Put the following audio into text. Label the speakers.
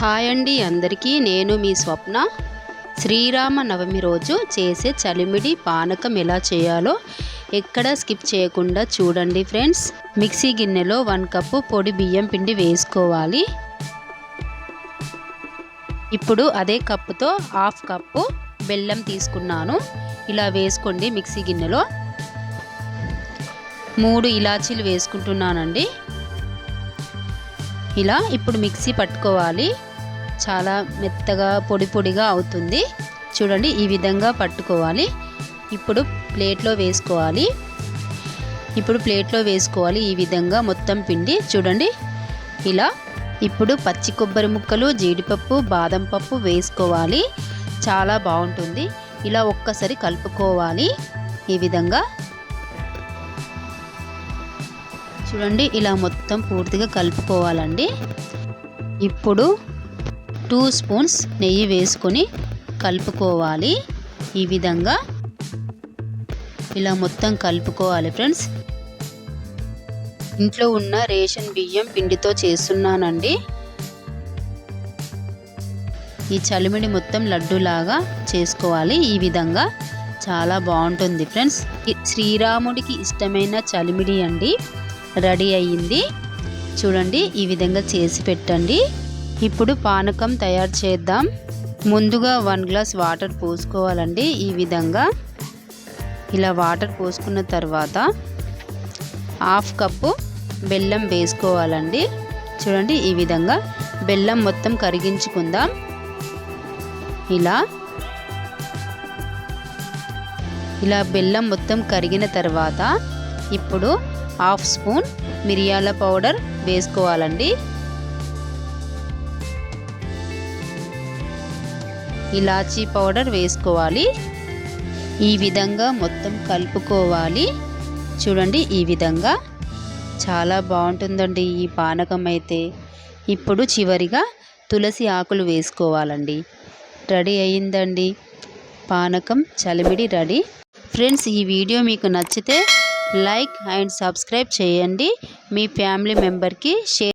Speaker 1: Hi అండి అందరికీ నేను మీ స్వప్న. శ్రీరామ నవమి రోజు చేసే చలిమిడి పానకం ఎలా చేయాలో ఎక్కడ స్కిప్ చేయకుండా చూడండి ఫ్రెండ్స్. మిక్సీ గిన్నెలో వన్ కప్పు పొడి బియ్యం పిండి వేసుకోవాలి. ఇప్పుడు అదే కప్పుతో హాఫ్ కప్పు బెల్లం తీసుకున్నాను. ఇలా వేసుకోండి మిక్సీ గిన్నెలో. మూడు ఇలాచీలు వేసుకుంటున్నానండి. ఇలా ఇప్పుడు మిక్సీ పట్టుకోవాలి. చాలా మెత్తగా పొడి పొడిగా అవుతుంది. చూడండి ఈ విధంగా పట్టుకోవాలి. ఇప్పుడు ప్లేట్లో వేసుకోవాలి. ఇప్పుడు ప్లేట్లో వేసుకోవాలి ఈ విధంగా మొత్తం పిండి. చూడండి ఇలా ఇప్పుడు పచ్చి కొబ్బరి ముక్కలు జీడిపప్పు బాదం పప్పు వేసుకోవాలి. చాలా బాగుంటుంది. ఇలా ఒక్కసారి కలుపుకోవాలి ఈ విధంగా. చూడండి ఇలా మొత్తం పూర్తిగా కలుపుకోవాలండి. ఇప్పుడు టూ స్పూన్స్ నెయ్యి వేసుకొని కలుపుకోవాలి. ఈ విధంగా ఇలా మొత్తం కలుపుకోవాలి ఫ్రెండ్స్. ఇంట్లో ఉన్న రేషన్ బియ్యం పిండితో చేస్తున్నానండి. ఈ చలిమిడి మొత్తం లడ్డూలాగా చేసుకోవాలి. ఈ విధంగా చాలా బాగుంటుంది ఫ్రెండ్స్. శ్రీరాముడికి ఇష్టమైన చలిమిడి అండి. రెడీ అయ్యింది. చూడండి ఈ విధంగా చేసి పెట్టండి. ఇప్పుడు పానకం తయారు చేద్దాం. ముందుగా వన్ గ్లాస్ వాటర్ పోసుకోవాలండి ఈ విధంగా. ఇలా వాటర్ పోసుకున్న తర్వాత హాఫ్ కప్పు బెల్లం వేసుకోవాలండి. చూడండి ఈ విధంగా బెల్లం మొత్తం కరిగించుకుందాం. ఇలా. ఇలా బెల్లం మొత్తం కరిగిన తర్వాత ఇప్పుడు హాఫ్ స్పూన్ మిరియాల పౌడర్ వేసుకోవాలండి. ఇలాచీ పౌడర్ వేసుకోవాలి. ఈ విధంగా మొత్తం కలుపుకోవాలి. చూడండి ఈ విధంగా. చాలా బాగుంటుందండి ఈ పానకం అయితే. ఇప్పుడు చివరిగా తులసి ఆకులు వేసుకోవాలండి. రెడీ అయిందండి. పానకం చలిమిడి రెడీ. ఫ్రెండ్స్ ఈ వీడియో మీకు నచ్చితే లైక్ అండ్ సబ్స్క్రైబ్ చేయండి. మీ ఫ్యామిలీ మెంబర్కి షేర్